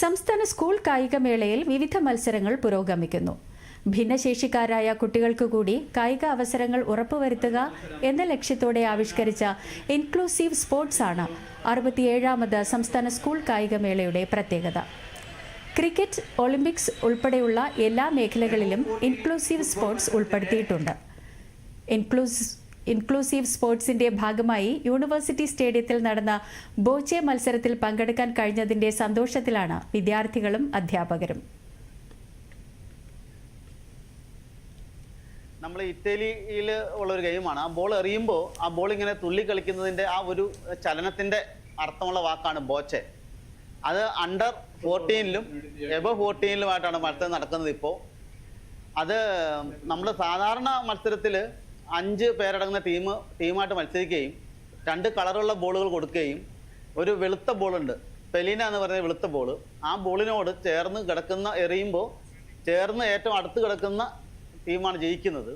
സംസ്ഥാന സ്കൂൾ കായികമേളയിൽ വിവിധ മത്സരങ്ങൾ പുരോഗമിക്കുന്നു. ഭിന്നശേഷിക്കാരായ കുട്ടികൾക്ക് കൂടി കായിക അവസരങ്ങൾ ഉറപ്പുവരുത്തുക എന്ന ലക്ഷ്യത്തോടെ ആവിഷ്കരിച്ച ഇൻക്ലൂസീവ് സ്പോർട്സ് ആണ് അറുപത്തിയേഴാമത് സംസ്ഥാന സ്കൂൾ കായികമേളയുടെ പ്രത്യേകത. ക്രിക്കറ്റ് ഒളിമ്പിക്സ് ഉൾപ്പെടെയുള്ള എല്ലാ മേഖലകളിലും ഇൻക്ലൂസീവ് സ്പോർട്സ് ഉൾപ്പെടുത്തിയിട്ടുണ്ട്. ഇൻക്ലൂസ് ഇൻക്ലൂസീവ് സ്പോർട്സിന്റെ ഭാഗമായി യൂണിവേഴ്സിറ്റി സ്റ്റേഡിയത്തിൽ നടന്ന ബോച്ചെ മത്സരത്തിൽ പങ്കെടുക്കാൻ കഴിഞ്ഞതിന്റെ സന്തോഷത്തിലാണ് വിദ്യാർത്ഥികളും അധ്യാപകരും. നമ്മൾ ഇറ്റലിയിൽ ഉള്ള ഒരു ഗെയിമാണ് ആ ബോൾ എറിയുമ്പോൾ ആ ബോൾ ഇങ്ങനെ തുള്ളി കളിക്കുന്നതിന്റെ ആ ഒരു ചലനത്തിന്റെ അർത്ഥമുള്ള വാക്കാണ് ബോച്ചെ. അത് അണ്ടർ ഫോർട്ടീനിലും എബോ ഫോർട്ടീനിലുമായിട്ടാണ് മത്സരം നടക്കുന്നത് ഇപ്പോൾ അത് നമ്മൾ സാധാരണ മത്സരത്തിൽ അഞ്ച് പേരടങ്ങുന്ന ടീം ടീമായിട്ട് മത്സരിക്കുകയും രണ്ട് കളറുള്ള ബോളുകൾ കൊടുക്കുകയും ഒരു വെളുത്ത ബോളുണ്ട് പെലീന എന്ന് പറയുന്ന വെളുത്ത ബോൾ ആ ബോളിനോട് ചേർന്ന് കിടക്കുന്ന എറിയുമ്പോൾ ചേർന്ന് ഏറ്റവും അടുത്ത് കിടക്കുന്ന ടീമാണ് ജയിക്കുന്നത്.